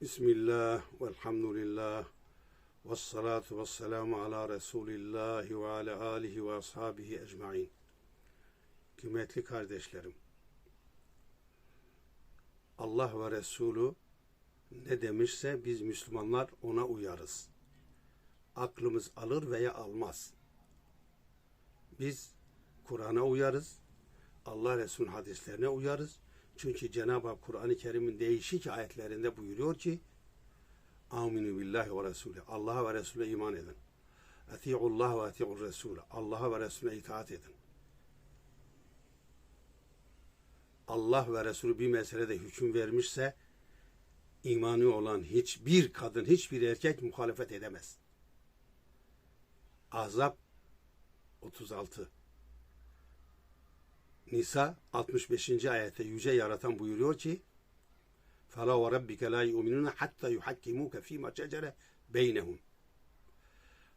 Bismillah, velhamdülillah, ve salatu ve selamu ala Resulillah ve ala alihi ve ashabihi ecmain. Kıymetli kardeşlerim, Allah ve Resulü ne demişse biz Müslümanlar ona uyarız. Aklımız alır veya almaz. Biz Kur'an'a uyarız, Allah Resulü'nün hadislerine uyarız. Çünkü Cenab-ı Hak Kur'an-ı Kerim'in değişik ayetlerinde buyuruyor ki Aminu billahi ve Resulü. Allah'a ve Resul'e iman edin. Eti'ullah ve eti'ur Resulü. Allah'a ve Resulüne itaat edin. Allah ve Resulü bir meselede hüküm vermişse imanı olan hiçbir kadın, hiçbir erkek muhalefet edemez. Azap 36 Nisa 65. ayette yüce yaratan buyuruyor ki فَلَا وَرَبِّكَ لَا يُؤْمِنُونَ حَتَّى يُحَكِّمُوكَ ف۪ي مَا شَجَرَ بَيْنَهُمْ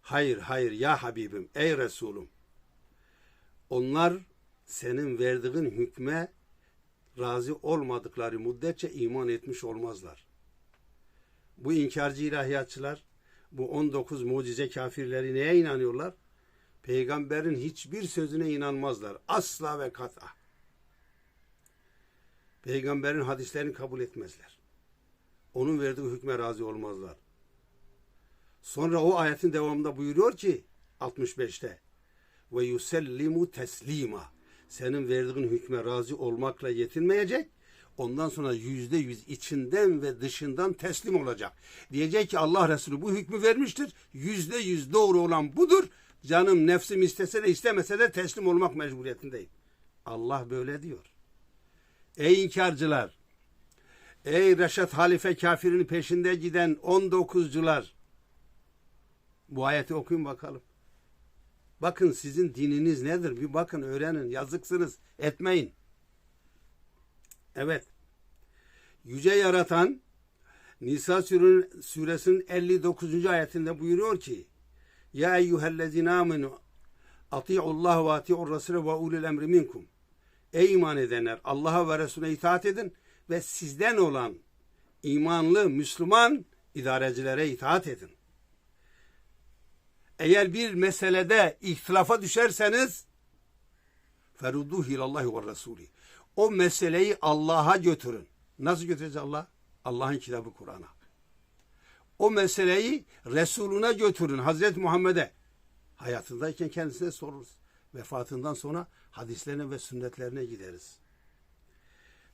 Hayır, hayır ya Habibim, ey Resulüm. Onlar senin verdiğin hükme razı olmadıkları müddetçe iman etmiş olmazlar. Bu inkarcı ilahiyatçılar, bu 19 mucize kafirleri neye inanıyorlar? Peygamberin hiçbir sözüne inanmazlar. Asla ve kat'a. Peygamberin hadislerini kabul etmezler. Onun verdiği hükme razı olmazlar. Sonra o ayetin devamında buyuruyor ki 65'te ve yusellimu teslima senin verdiğin hükme razı olmakla yetinmeyecek. Ondan sonra yüzde yüz içinden ve dışından teslim olacak. Diyecek ki Allah Resulü bu hükmü vermiştir. Yüzde yüz doğru olan budur. Canım nefsim istese de istemese de teslim olmak mecburiyetindeyim. Allah böyle diyor. Ey inkarcılar, ey Reşat Halife kafirin peşinde giden 19'cular, bu ayeti okuyun bakalım. Bakın sizin dininiz nedir? Bir bakın öğrenin. Yazıksınız. Etmeyin. Evet. Yüce yaratan Nisa suresinin 59. ayetinde buyuruyor ki Ya eyyühellezine amenu ati'ullah ve ati'ur rasule ve ulil emri minkum Ey iman edenler Allah'a ve Resulüne itaat edin ve sizden olan imanlı Müslüman idarecilere itaat edin. Eğer bir meselede ihtilafa düşerseniz ferudduh ilallahi ve Resulü. O meseleyi Allah'a götürün. Nasıl götüreceğiz Allah? Allah'ın kitabı Kur'an'a. O meseleyi Resuluna götürün. Hazreti Muhammed'e. Hayatındayken kendisine soruruz. Vefatından sonra hadislerine ve sünnetlerine gideriz.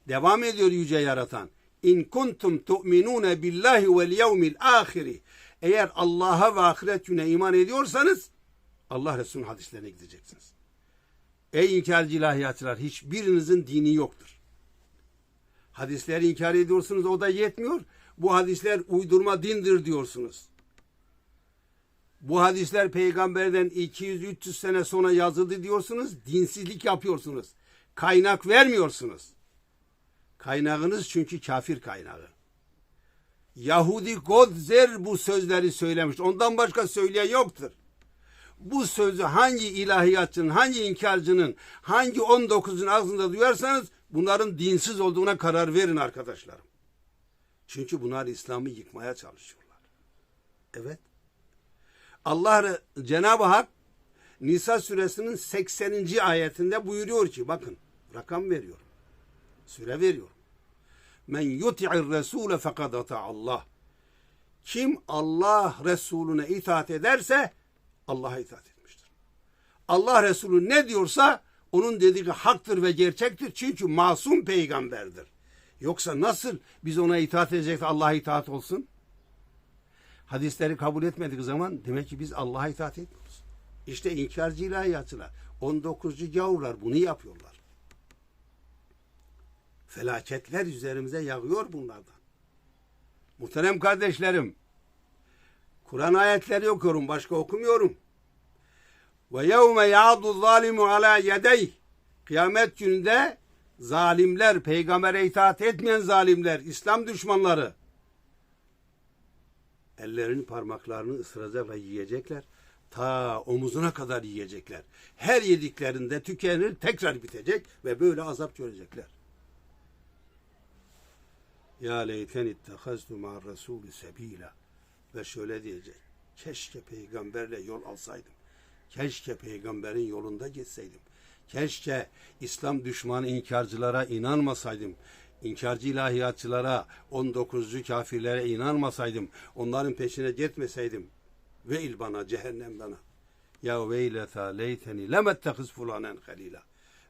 Devam ediyor yüce yaratan. İn kuntum tu'minune billahi vel yevmil ahiri. Eğer Allah'a ve ahiret güne iman ediyorsanız Allah Resulü'nün hadislerine gideceksiniz. Ey inkarcı ilahiyatçılar hiçbirinizin dini yoktur. Hadisleri inkar ediyorsunuz o da yetmiyor. Bu hadisler uydurma dindir diyorsunuz. Bu hadisler peygamberden 200-300 sene sonra yazıldı diyorsunuz. Dinsizlik yapıyorsunuz. Kaynak vermiyorsunuz. Kaynağınız çünkü kafir kaynağı. Yahudi Godzer bu sözleri söylemiş. Ondan başka söyleyen yoktur. Bu sözü hangi ilahiyatçının, hangi inkarcının, hangi 19'un ağzında duyarsanız bunların dinsiz olduğuna karar verin arkadaşlarım. Çünkü bunlar İslam'ı yıkmaya çalışıyorlar. Evet. Allah Cenab-ı Hak Nisa suresinin 80. ayetinde buyuruyor ki bakın rakam veriyor. Süre veriyor. Men yuti'ir resule fekad Allah. Kim Allah Resulüne itaat ederse Allah'a itaat etmiştir. Allah Resulü ne diyorsa onun dediği haktır ve gerçektir. Çünkü masum peygamberdir. Yoksa nasıl biz ona itaat edecek Allah'a itaat olsun? Hadisleri kabul etmedik zaman demek ki biz Allah'a itaat etmiyoruz. İşte inkarcı ilahiyatçılar, 19. gavurlar bunu yapıyorlar. Felaketler üzerimize yağıyor bunlardan. Muhterem kardeşlerim, Kur'an ayetleri okuyorum, başka okumuyorum. Ve yevme ya'du zalimu ala yedey. Kıyamet gününde zalimler, peygambere itaat etmeyen zalimler, İslam düşmanları ellerinin parmaklarını ısıracak ve yiyecekler. Ta omuzuna kadar yiyecekler. Her yediklerinde tükenir, tekrar bitecek ve böyle azap görecekler. Ya leyten ittehaztu ma'ar Resulü sebila. Ve şöyle diyecek. Keşke peygamberle yol alsaydım. Keşke peygamberin yolunda gitseydim. Keşke İslam düşmanı inkarcılara inanmasaydım. İnkarcı ilahiyatçılara, 19. kafirlere inanmasaydım. Onların peşine gitmeseydim. Veil bana, cehennem bana. Ya veyleta leyteni lemettehiz fulanen halila.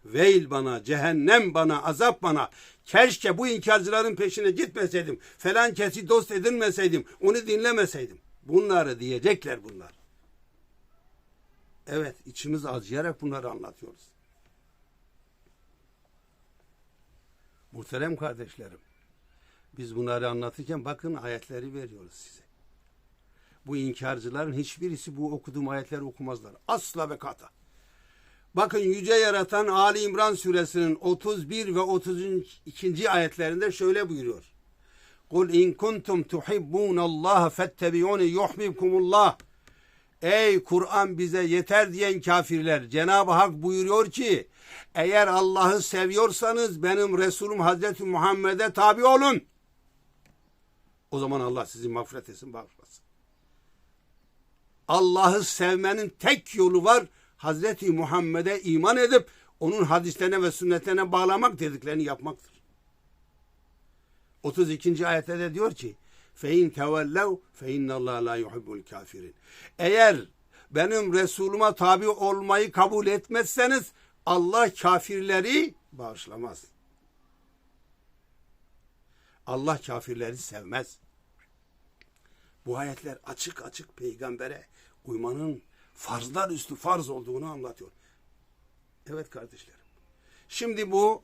Veil bana, cehennem bana, azap bana. Keşke bu inkarcıların peşine gitmeseydim. Falan kesi dost edinmeseydim. Onu dinlemeseydim. Bunları diyecekler bunlar. Evet, içimiz acıyarak bunları anlatıyoruz. Muhterem kardeşlerim, biz bunları anlatırken bakın ayetleri veriyoruz size. Bu inkarcıların hiçbirisi bu okuduğum ayetleri okumazlar. Asla ve kata. Bakın yüce yaratan Ali İmran suresinin 31 ve 32. ayetlerinde şöyle buyuruyor. Kul in kuntum tuhibbunallaha fettebi'uni yuhibbukumullah. Ey Kur'an bize yeter diyen kafirler Cenab-ı Hak buyuruyor ki eğer Allah'ı seviyorsanız benim Resulüm Hazreti Muhammed'e tabi olun. O zaman Allah sizi mağfiret etsin, bağışlasın. Allah'ı sevmenin tek yolu var. Hazreti Muhammed'e iman edip onun hadislerine ve sünnetlerine bağlamak dediklerini yapmaktır. 32. ayette de diyor ki fein tevellev fe innallah la yuhibbul kafirin. Eğer benim Resulüme tabi olmayı kabul etmezseniz Allah kafirleri bağışlamaz. Allah kafirleri sevmez. Bu ayetler açık açık peygambere uymanın farzlar üstü farz olduğunu anlatıyor. Evet kardeşlerim. Şimdi bu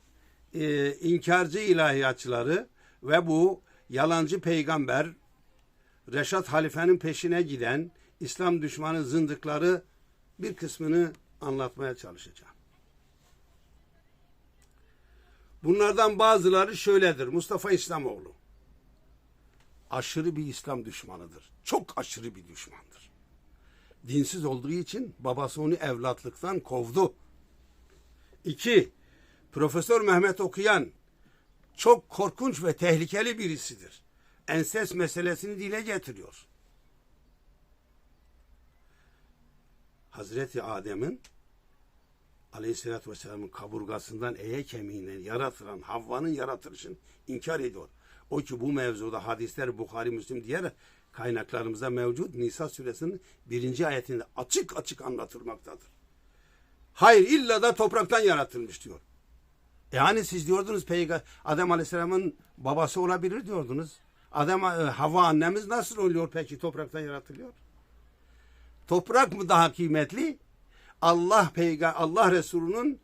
e, inkarcı ilahiyatçıları ve bu yalancı peygamber Reşat halifenin peşine giden İslam düşmanı zındıkları bir kısmını anlatmaya çalışacağım. Bunlardan bazıları şöyledir. Mustafa İslamoğlu. Aşırı bir İslam düşmanıdır. Çok aşırı bir düşmandır. Dinsiz olduğu için babası onu evlatlıktan kovdu. İki, Profesör Mehmet Okuyan çok korkunç ve tehlikeli birisidir. Enses meselesini dile getiriyor. Hazreti Adem'in Aleyhisselatü Vesselam'ın kaburgasından eye kemiğinden yaratılan Havva'nın yaratılışını inkar ediyor. O ki bu mevzuda hadisler Bukhari, Müslim diğer kaynaklarımızda mevcut Nisa suresinin birinci ayetinde açık açık anlatılmaktadır. Hayır illa da topraktan yaratılmış diyor. Yani siz diyordunuz Peygamber Adem Aleyhisselam'ın babası olabilir diyordunuz. Adem Havva annemiz nasıl oluyor peki topraktan yaratılıyor? Toprak mı daha kıymetli? Allah peyga Allah Resulü'nün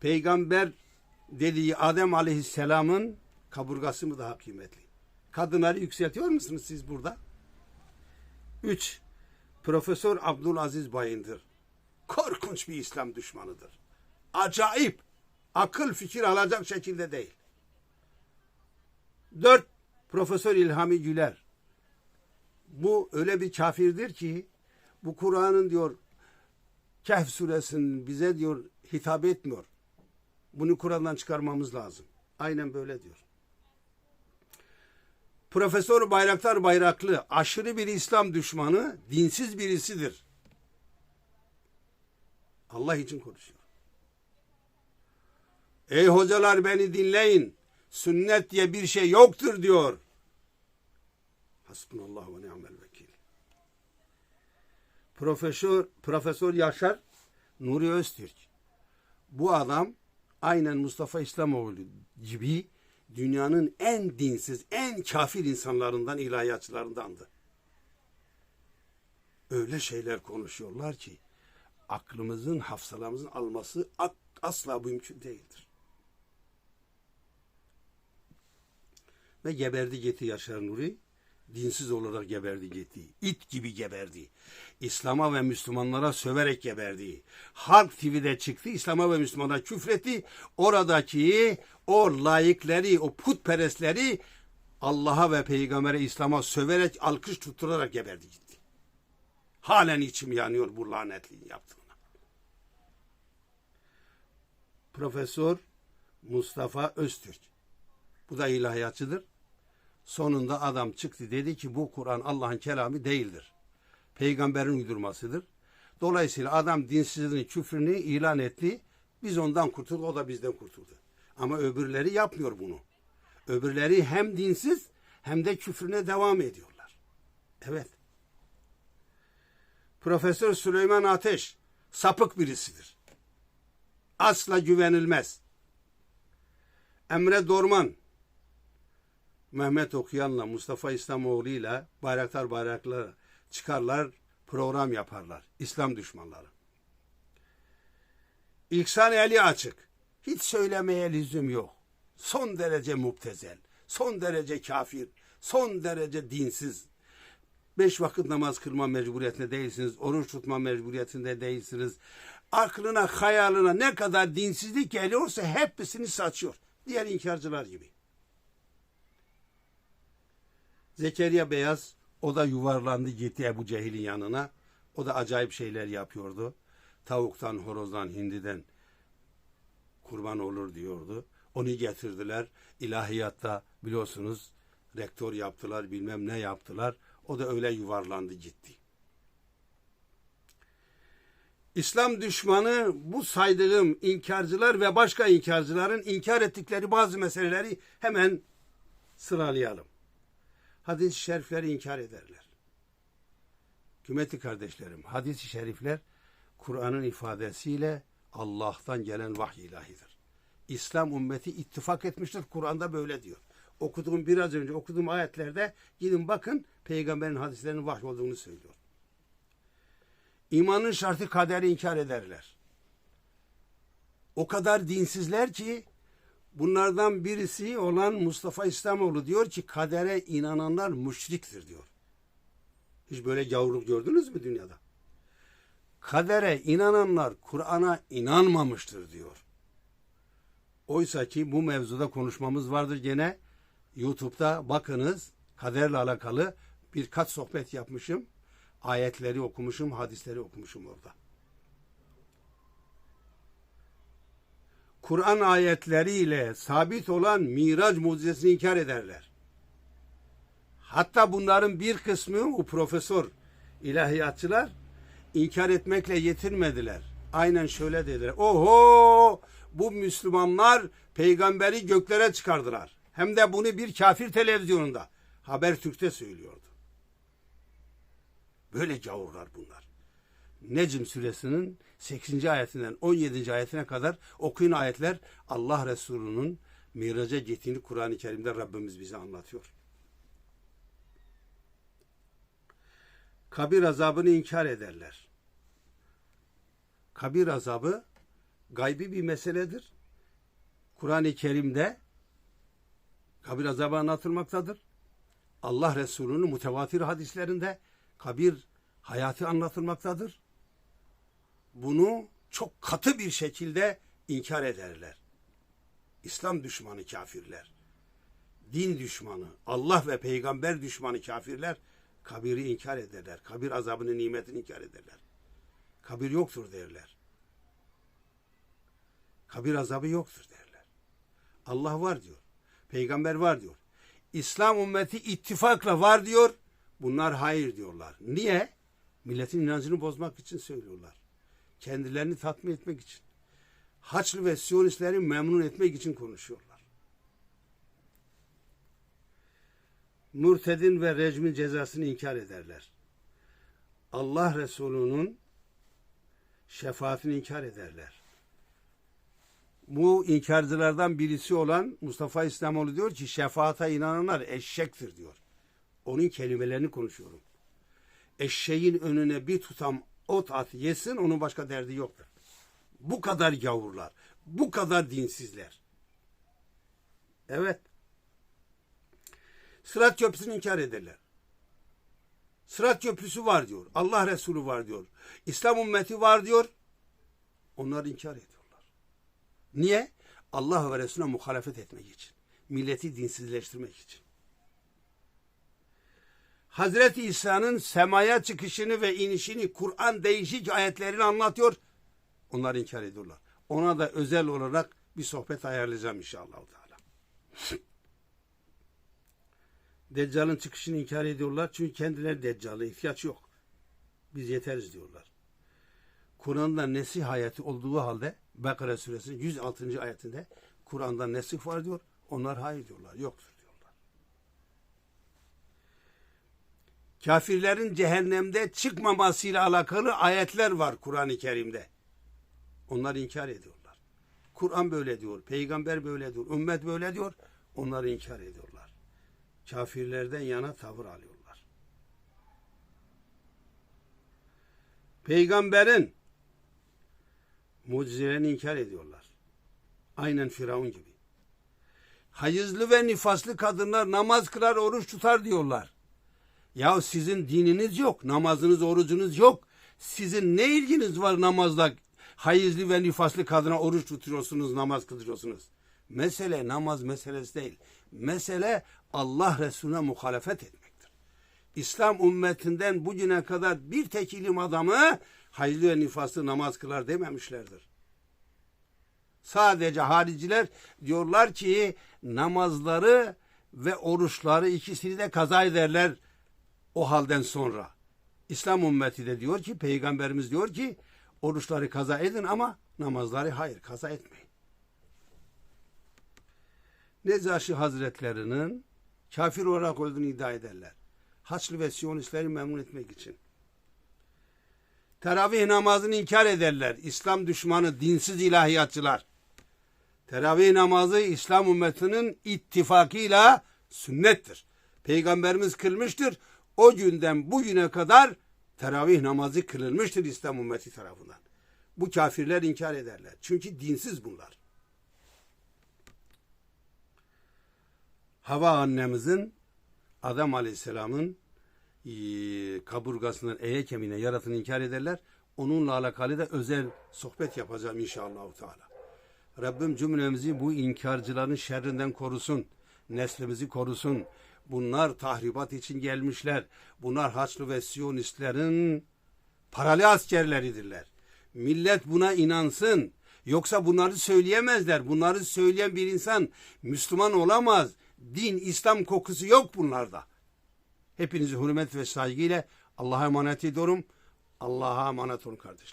peygamber dediği Adem Aleyhisselam'ın kaburgası mı daha kıymetli? Kadınları yükseltiyor musunuz siz burada? Üç, Profesör Abdülaziz Bayındır. Korkunç bir İslam düşmanıdır. Acayip. Akıl fikir alacak şekilde değil. Dört, Profesör İlhami Güler. Bu öyle bir kafirdir ki bu Kur'an'ın diyor Kehf suresinin bize diyor hitap etmiyor. Bunu Kur'an'dan çıkarmamız lazım. Aynen böyle diyor. Profesör Bayraktar Bayraklı aşırı bir İslam düşmanı, dinsiz birisidir. Allah için konuşuyor. Ey hocalar beni dinleyin. Sünnet diye bir şey yoktur diyor. Hasbunallah ve ni'mel vekil. Profesör, Profesör Yaşar Nuri Öztürk. Bu adam aynen Mustafa İslamoğlu gibi dünyanın en dinsiz, en kafir insanlarından, ilahiyatçılarındandı. Öyle şeyler konuşuyorlar ki aklımızın, hafsalamızın alması asla mümkün değildir. Ve geberdi gitti Yaşar Nuri. Dinsiz olarak geberdi gitti. İt gibi geberdi. İslam'a ve Müslümanlara söverek geberdi. Halk TV'de çıktı. İslam'a ve Müslümanlara küfretti. Oradaki o layıkları, o putperestleri Allah'a ve Peygamber'e İslam'a söverek, alkış tutturarak geberdi gitti. Halen içim yanıyor bu lanetliğin yaptığına. Profesör Mustafa Öztürk. Bu da ilahiyatçıdır. Sonunda adam çıktı dedi ki bu Kur'an Allah'ın kelamı değildir. Peygamberin uydurmasıdır. Dolayısıyla adam dinsizliğini, küfrünü ilan etti. Biz ondan kurtulduk, o da bizden kurtuldu. Ama öbürleri yapmıyor bunu. Öbürleri hem dinsiz hem de küfrüne devam ediyorlar. Evet. Profesör Süleyman Ateş sapık birisidir. Asla güvenilmez. Emre Dorman Mehmet Okuyan'la Mustafa İslamoğlu ile Bayraktar Bayraklar çıkarlar, program yaparlar. İslam düşmanları. İhsan eli açık. Hiç söylemeye lüzum yok. Son derece muptezel, son derece kafir, son derece dinsiz. Beş vakit namaz kılma mecburiyetinde değilsiniz, oruç tutma mecburiyetinde değilsiniz. Aklına, hayalına ne kadar dinsizlik geliyorsa hepsini saçıyor. Diğer inkarcılar gibi. Zekeriya Beyaz o da yuvarlandı gitti Ebu Cehil'in yanına. O da acayip şeyler yapıyordu. Tavuktan, horozdan, hindiden kurban olur diyordu. Onu getirdiler. İlahiyatta biliyorsunuz rektör yaptılar, bilmem ne yaptılar. O da öyle yuvarlandı gitti. İslam düşmanı bu saydığım inkarcılar ve başka inkarcıların inkar ettikleri bazı meseleleri hemen sıralayalım. Hadis-i şerifleri inkar ederler. Kıymetli kardeşlerim, hadis-i şerifler Kur'an'ın ifadesiyle Allah'tan gelen vahiy ilahidir. İslam ümmeti ittifak etmiştir. Kur'an'da böyle diyor. Okuduğum biraz önce okuduğum ayetlerde gidin bakın peygamberin hadislerinin vahiy olduğunu söylüyor. İmanın şartı kaderi inkar ederler. O kadar dinsizler ki bunlardan birisi olan Mustafa İslamoğlu diyor ki kadere inananlar müşriktir diyor. Hiç böyle gavurluk gördünüz mü dünyada? Kadere inananlar Kur'an'a inanmamıştır diyor. Oysa ki bu mevzuda konuşmamız vardır gene. YouTube'da bakınız kaderle alakalı birkaç sohbet yapmışım. Ayetleri okumuşum, hadisleri okumuşum orada. Kur'an ayetleriyle sabit olan Miraç mucizesini inkar ederler. Hatta bunların bir kısmı o profesör ilahiyatçılar inkar etmekle yetinmediler. Aynen şöyle dediler. Oho bu Müslümanlar peygamberi göklere çıkardılar. Hem de bunu bir kafir televizyonunda. Habertürk'te söylüyordu. Böyle gavurlar bunlar. Necm suresinin 8. ayetinden 17. ayetine kadar okuyun ayetler Allah Resulü'nün miraca gittiğini Kur'an-ı Kerim'de Rabbimiz bize anlatıyor. Kabir azabını inkar ederler. Kabir azabı gaybi bir meseledir. Kur'an-ı Kerim'de kabir azabı anlatılmaktadır. Allah Resulü'nün mutevatir hadislerinde kabir hayatı anlatılmaktadır. Bunu çok katı bir şekilde inkar ederler. İslam düşmanı kafirler, din düşmanı, Allah ve peygamber düşmanı kafirler kabiri inkar ederler. Kabir azabının nimetini inkar ederler. Kabir yoktur derler. Kabir azabı yoktur derler. Allah var diyor. Peygamber var diyor. İslam ümmeti ittifakla var diyor. Bunlar hayır diyorlar. Niye? Milletin inancını bozmak için söylüyorlar. Kendilerini tatmin etmek için. Haçlı ve Siyonistleri memnun etmek için konuşuyorlar. Murtedin ve rejmin cezasını inkar ederler. Allah Resulü'nün şefaatini inkar ederler. Bu inkarcılardan birisi olan Mustafa İslamoğlu diyor ki şefaata inananlar eşektir diyor. Onun kelimelerini konuşuyorum. Eşeğin önüne bir tutam ot at yesin onun başka derdi yoktur. Bu kadar gavurlar, bu kadar dinsizler. Evet. Sırat köprüsünü inkar ederler. Sırat köprüsü var diyor. Allah Resulü var diyor. İslam ümmeti var diyor. Onlar inkar ediyorlar. Niye? Allah ve Resulüne muhalefet etmek için. Milleti dinsizleştirmek için. Hazreti İsa'nın semaya çıkışını ve inişini Kur'an değişik ayetlerini anlatıyor. Onlar inkar ediyorlar. Ona da özel olarak bir sohbet ayarlayacağım inşallah. Deccal'ın çıkışını inkar ediyorlar. Çünkü kendileri Deccal'a ihtiyaç yok. Biz yeteriz diyorlar. Kur'an'da nesih ayeti olduğu halde Bekara suresinin 106. ayetinde Kur'an'da nesih var diyor. Onlar hayır diyorlar. Yoktur diyorlar. Kafirlerin cehennemde çıkmamasıyla alakalı ayetler var Kur'an-ı Kerim'de. Onlar inkar ediyorlar. Kur'an böyle diyor, peygamber böyle diyor, ümmet böyle diyor. Onları inkar ediyorlar. Kafirlerden yana tavır alıyorlar. Peygamberin mucizelerini inkar ediyorlar. Aynen Firavun gibi. Hayızlı ve nifaslı kadınlar namaz kılar, oruç tutar diyorlar. Ya sizin dininiz yok, namazınız, orucunuz yok. Sizin ne ilginiz var namazla? Hayızlı ve nifaslı kadına oruç tutuyorsunuz, namaz kılıyorsunuz. Mesele namaz meselesi değil. Mesele Allah Resulüne muhalefet etmektir. İslam ümmetinden bugüne kadar bir tek ilim adamı hayızlı ve nifaslı namaz kılar dememişlerdir. Sadece hariciler diyorlar ki namazları ve oruçları ikisini de kaza ederler o halden sonra. İslam ümmeti de diyor ki peygamberimiz diyor ki oruçları kaza edin ama namazları hayır kaza etmeyin. Necaşi Hazretlerinin kafir olarak olduğunu iddia ederler. Haçlı ve Siyonistleri memnun etmek için. Teravih namazını inkar ederler. İslam düşmanı, dinsiz ilahiyatçılar. Teravih namazı İslam ümmetinin ittifakıyla sünnettir. Peygamberimiz kılmıştır. O günden bugüne kadar teravih namazı kılınmıştır İslam ümmeti tarafından. Bu kafirler inkar ederler. Çünkü dinsiz bunlar. Hava annemizin Adem Aleyhisselam'ın e, kaburgasından eye kemiğine yaratını inkar ederler. Onunla alakalı da özel sohbet yapacağım inşallah. Teala. Rabbim cümlemizi bu inkarcıların şerrinden korusun. Neslimizi korusun. Bunlar tahribat için gelmişler. Bunlar Haçlı ve Siyonistlerin paralı askerleridirler. Millet buna inansın. Yoksa bunları söyleyemezler. Bunları söyleyen bir insan Müslüman olamaz. Din, İslam kokusu yok bunlarda. Hepinizi hürmet ve saygıyla Allah'a emanet ediyorum. Allah'a emanet olun kardeşler.